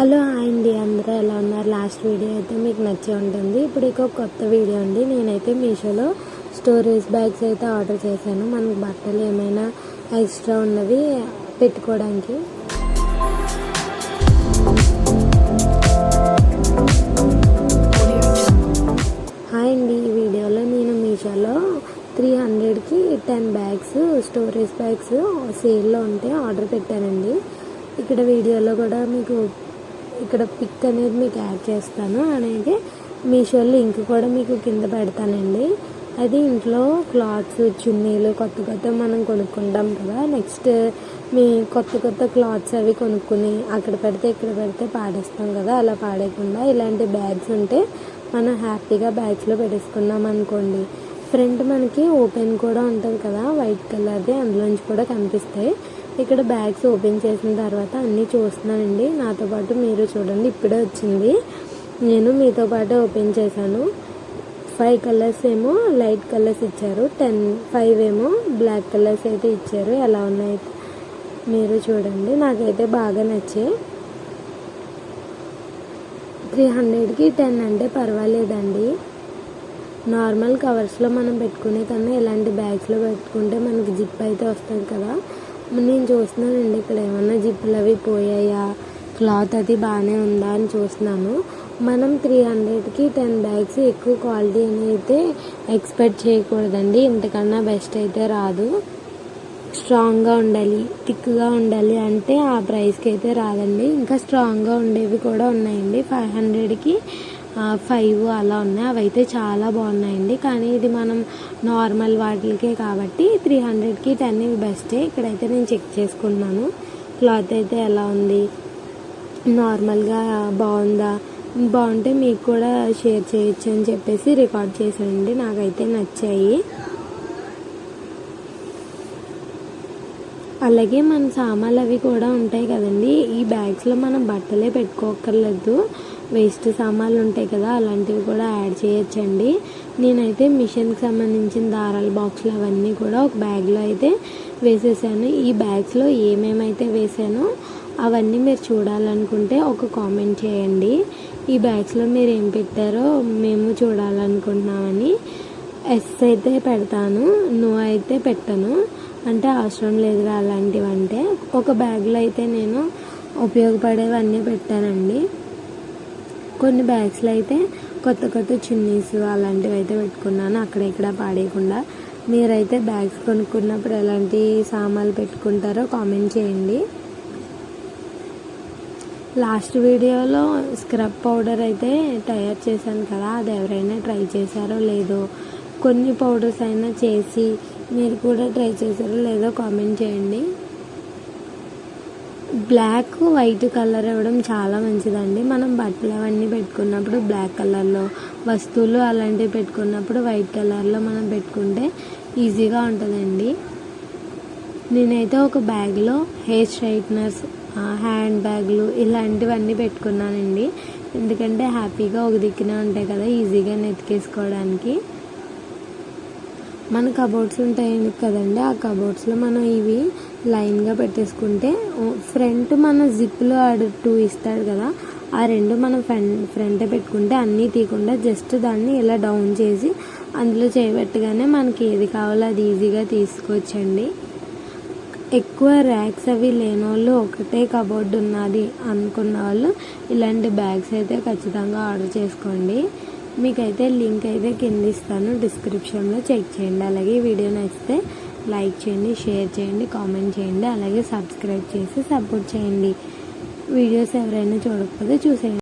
Hello hi అండి. అందరూ ఎలా ఉన్నారు? లాస్ట్ వీడియో అయితే మీకు నచ్చే ఉంటుంది. ఇప్పుడు ఇక కొత్త వీడియో అండి. నేనైతే మీషోలో స్టోరేజ్ బ్యాగ్స్ అయితే ఆర్డర్ చేశాను. మనకు బట్టలు ఏమైనా ఎక్స్ట్రా ఉన్నవి పెట్టుకోవడానికి. హాయ్ అండి. ఈ వీడియోలో నేను మీషోలో త్రీ హండ్రెడ్కి టెన్ బ్యాగ్స్ స్టోరేజ్ బ్యాగ్స్ సేల్లో ఉంటే ఆర్డర్ పెట్టానండి. ఇక్కడ వీడియోలో కూడా మీకు ఇక్కడ పిక్ అనేది మీకు యాడ్ చేస్తాను అలాగే మీషో లింక్ కూడా మీకు కింద పెడతానండి. అది ఇంట్లో క్లాత్స్ చున్నీలు కొత్త కొత్త మనం కొనుక్కుంటాం కదా. నెక్స్ట్ మీ కొత్త కొత్త క్లాత్స్ అవి కొనుక్కుని అక్కడ పెడితే ఇక్కడ పెడితే పాడేస్తాం కదా. అలా పాడేయకుండా ఇలాంటి బ్యాగ్స్ ఉంటే మనం హ్యాపీగా బ్యాగ్స్లో పెట్టేసుకున్నాం అనుకోండి. ఫ్రంట్ మనకి ఓపెన్ కూడా ఉంటుంది కదా. వైట్ కలర్ది అందులోంచి కూడా కనిపిస్తాయి. ఇక్కడ బ్యాగ్స్ ఓపెన్ చేసిన తర్వాత అన్నీ చూస్తున్నానండి. నాతో పాటు మీరు చూడండి ఇప్పుడే వచ్చింది. నేను మీతో పాటు ఓపెన్ చేశాను. ఫైవ్ కలర్స్ ఏమో లైట్ కలర్స్ ఇచ్చారు. టెన్ ఫైవ్ ఏమో బ్లాక్ కలర్స్ అయితే ఇచ్చారు. ఎలా ఉన్నాయి మీరు చూడండి. నాకైతే బాగా నచ్చాయి త్రీ హండ్రెడ్కి టెన్ అంటే పర్వాలేదండి. నార్మల్ కవర్స్లో మనం పెట్టుకునే కన్నా ఇలాంటి బ్యాగ్స్లో పెట్టుకుంటే మనకి జిప్ అయితే వస్తుంది కదా. నేను చూస్తున్నానండి ఇక్కడ ఏమన్నా జిప్పులు అవి పోయాయా? క్లాత్ అది బాగానే ఉందా అని చూస్తున్నాను. మనం త్రీ హండ్రెడ్కి టెన్ బ్యాగ్స్ ఎక్కువ క్వాలిటీ అని అయితే ఎక్స్పెక్ట్ చేయకూడదండి. ఇంతకన్నా బెస్ట్ అయితే రాదు. స్ట్రాంగ్గా ఉండాలి థిక్గా ఉండాలి అంటే ఆ ప్రైస్కి అయితే రాదండి. ఇంకా స్ట్రాంగ్గా ఉండేవి కూడా ఉన్నాయండి. ఫైవ్ హండ్రెడ్కి ఫైవ్ అలా ఉన్నాయి. అవి అయితే చాలా బాగున్నాయండి. కానీ ఇది మనం నార్మల్ వాటికే కాబట్టి త్రీ హండ్రెడ్కి టెన్ ఇవి బెస్టే ఇక్కడైతే నేను చెక్ చేసుకున్నాను. క్లాత్ అయితే ఎలా ఉంది? నార్మల్గా బాగుందా? బాగుంటే మీకు కూడా షేర్ చేయొచ్చు అని చెప్పేసి రికార్డ్ చేశానండి. నాకైతే నచ్చాయి. అలాగే మన సామాన్లు అవి కూడా ఉంటాయి కదండి. ఈ బ్యాగ్స్లో మనం బట్టలే పెట్టుకోకర్లేదు వేస్ట్ సామాన్లు ఉంటాయి కదా అలాంటివి కూడా యాడ్ చేయొచ్చండి. నేనైతే మిషన్కి సంబంధించిన దారాల బాక్సులు అవన్నీ కూడా ఒక బ్యాగ్లో అయితే వేసేసాను. ఈ బ్యాగ్స్లో ఏమేమైతే వేసానో అవన్నీ మీరు చూడాలనుకుంటే ఒక కామెంట్ చేయండి. ఈ బ్యాగ్స్లో మీరు ఏం పెట్టారో మేము చూడాలనుకుంటున్నామని. ఎస్ అయితే పెడతాను నో అయితే పెట్టను. అంటే అవసరం లేదురా అలాంటివంటే. ఒక బ్యాగ్లో అయితే నేను ఉపయోగపడేవన్నీ పెట్టానండి. కొన్ని బ్యాగ్స్లో అయితే కొత్త కొత్త చున్నీస్ అలాంటివి అయితే పెట్టుకున్నాను. అక్కడ ఇక్కడ పాడేయకుండా. మీరైతే బ్యాగ్స్ కొనుక్కున్నప్పుడు ఎలాంటి సామాన్లు పెట్టుకుంటారో కామెంట్ చేయండి. లాస్ట్ వీడియోలో స్క్రబ్ పౌడర్ అయితే తయారు చేశాను కదా. అది ఎవరైనా ట్రై చేశారో లేదో కొన్ని పౌడర్స్ అయినా చేసి మీరు కూడా ట్రై చేశారో లేదో కామెంట్ చేయండి. బ్లాక్ వైట్ కలర్ ఇవ్వడం చాలా మంచిదండి. మనం బట్టలు అవన్నీ పెట్టుకున్నప్పుడు బ్లాక్ కలర్లో వస్తువులు అలాంటివి పెట్టుకున్నప్పుడు వైట్ కలర్లో మనం పెట్టుకుంటే ఈజీగా ఉంటుందండి. నేనైతే ఒక బ్యాగ్లో హెయిర్ స్ట్రైట్నర్స్ హ్యాండ్ బ్యాగ్లు ఇలాంటివన్నీ పెట్టుకున్నానండి. ఎందుకంటే హ్యాపీగా ఒక దిక్కునే ఉంటాయి కదా ఈజీగా నెతికేసుకోవడానికి. మన కబోర్డ్స్ ఉంటాయి కదండి ఆ కబోర్డ్స్లో మనం ఇవి లైన్గా పెట్టేసుకుంటే ఫ్రంట్ మన జిప్లో ఆడు టూ ఇస్తాడు కదా ఆ రెండు మనం ఫ్రంట్ ఫ్రంట్ పెట్టుకుంటే అన్నీ తీయకుండా జస్ట్ దాన్ని ఇలా డౌన్ చేసి అందులో చేయబెట్టగానే మనకి ఏది కావాలో అది ఈజీగా తీసుకోవచ్చండి ఎక్కువ ర్యాక్స్ అవి లేని వాళ్ళు ఒకటే కబోర్డ్ ఉన్నది అనుకున్న వాళ్ళు ఇలాంటి బ్యాగ్స్ అయితే ఖచ్చితంగా ఆర్డర్ చేసుకోండి. మీకైతే లింక్ అయితే కింద ఇస్తాను డిస్క్రిప్షన్లో చెక్ చేయండి. అలాగే వీడియో నచ్చితే లైక్ చేయండి షేర్ చేయండి కామెంట్ చేయండి అలాగే సబ్స్క్రైబ్ చేసి సపోర్ట్ చేయండి. వీడియోస్ ఎవరైనా చూడకపోతే చూసేయండి.